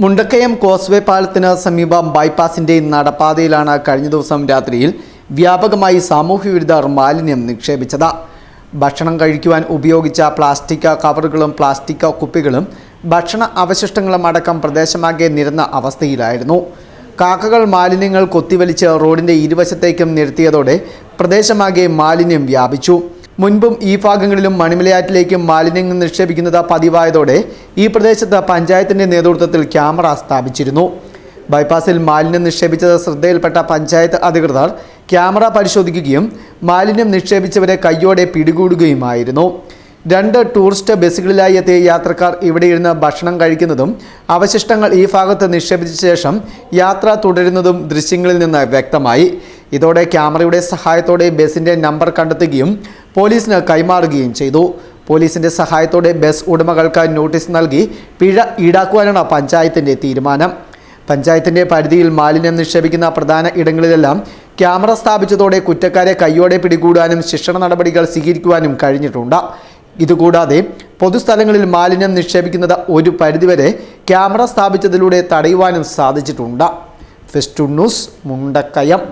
Mundakayam causeway പാലത്തിന് സമീപം ബൈപ്പാസിന്റെ നടപ്പാതയിലാണ് കഴിഞ്ഞ ദിവസം രാത്രിയിൽ വ്യാപകമായി സാമൂഹ്യവിരുദ്ധർ മാലിന്യം നിക്ഷേപിച്ചത്. ഭക്ഷണം കഴിക്കുവാൻ ഉപയോഗിച്ച പ്ലാസ്റ്റിക് കവറുകളും പ്ലാസ്റ്റിക് കുപ്പികളും ഭക്ഷണ അവശിഷ്ടങ്ങളും അടക്കം പ്രദേശമാകെ നിരന്ന അവസ്ഥയിലായിരുന്നു. കാക്കകൾ മാലിന്യങ്ങൾ കൊത്തിവലിച്ച് റോഡിന്റെ ഇരുവശത്തേക്കും നിരത്തിയതോടെ പ്രദേശമാകെ മാലിന്യം വ്യാപിച്ചു. മുൻപും ഈ ഭാഗങ്ങളിലും മണിമലയാറ്റിലേക്ക് മാലിന്യങ്ങൾ നിക്ഷേപിക്കുന്നത് പതിവായതോടെ ഈ പ്രദേശത്ത് പഞ്ചായത്തിന്റെ നേതൃത്വത്തിൽ ക്യാമറ സ്ഥാപിച്ചിരുന്നു. ബൈപ്പാസിൽ മാലിന്യം നിക്ഷേപിച്ചത് ശ്രദ്ധയിൽപ്പെട്ട പഞ്ചായത്ത് അധികൃതർ ക്യാമറ പരിശോധിക്കുകയും മാലിന്യം നിക്ഷേപിച്ചവരെ കയ്യോടെ പിടികൂടുകയുമായിരുന്നു. രണ്ട് ടൂറിസ്റ്റ് ബസ്സുകളിലായി എത്തിയ യാത്രക്കാർ ഇവിടെ ഇരുന്ന് ഭക്ഷണം കഴിക്കുന്നതും അവശിഷ്ടങ്ങൾ ഈ ഭാഗത്ത് നിക്ഷേപിച്ച ശേഷം യാത്ര തുടരുന്നതും ദൃശ്യങ്ങളിൽ നിന്ന് വ്യക്തമായി. ഇതോടെ ക്യാമറയുടെ സഹായത്തോടെ ബസ്സിന്റെ നമ്പർ കണ്ടെത്തുകയും പോലീസിന് കൈമാറുകയും ചെയ്തു. പോലീസിന്റെ സഹായത്തോടെ ബസ് ഉടമകൾക്ക് നോട്ടീസ് നൽകി പിഴ ഈടാക്കുവാനാണ് പഞ്ചായത്തിന്റെ തീരുമാനം. പഞ്ചായത്തിന്റെ പരിധിയിൽ മാലിന്യം നിക്ഷേപിക്കുന്ന പ്രധാന ഇടങ്ങളിലെല്ലാം ക്യാമറ സ്ഥാപിച്ചതോടെ കുറ്റക്കാരെ കയ്യോടെ പിടികൂടാനും ശിക്ഷണ നടപടികൾ സ്വീകരിക്കുവാനും കഴിഞ്ഞിട്ടുണ്ട്. ഇതുകൂടാതെ പൊതുസ്ഥലങ്ങളിൽ മാലിന്യം നിക്ഷേപിക്കുന്നത് ഒരു പരിധിവരെ ക്യാമറ സ്ഥാപിച്ചതിലൂടെ തടയുവാനും സാധിച്ചിട്ടുണ്ട്. ഫെസ്റ്റു ന്യൂസ് മുണ്ടക്കയം.